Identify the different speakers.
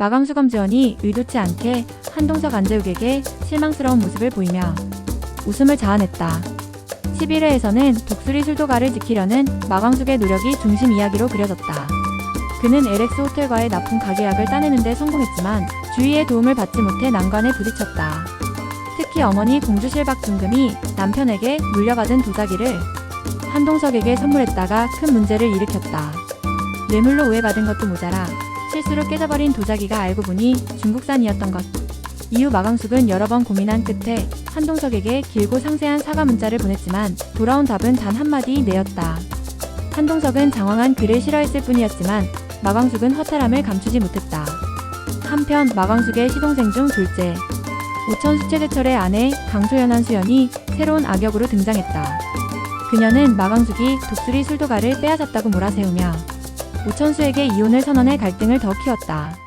Speaker 1: 마광수 검 지원이 의도치 않게 한동석 안재욱에게 실망스러운 모습을 보이며 웃음을 자아냈다. 11회에서는 독수리 술도가를 지키려는 마광숙의 노력이 중심 이야기로 그려졌다. 그는 LX 호텔과의 납품 가계약을 따내는데 성공했지만 주위의 도움을 받지 못해 난관에 부딪혔다. 특히 어머니 공주실 박 중금이 남편에게 물려받은 도자기를 한동석에게 선물했다가 큰 문제를 일으켰다. 뇌물로 오해받은 것도 모자라 실수로 깨져버린 도자기가 알고 보니 중국산이었던 것. 이후 마광숙은 여러 번 고민한 끝에 한동석에게 길고 상세한 사과 문자를 보냈지만 돌아온 답은 단 한마디 내였다. 한동석은 장황한 글을 싫어했을 뿐이었지만 마광숙은 허탈함을 감추지 못했다. 한편 마광숙의 시동생 중 둘째 오천 수채대철의 아내 강소연한 수연이 새로운 악역으로 등장했다. 그녀는 마광숙이 독수리 술도가를 빼앗았다고 몰아세우며 오천수에게 이혼을 선언해 갈등을 더 키웠다.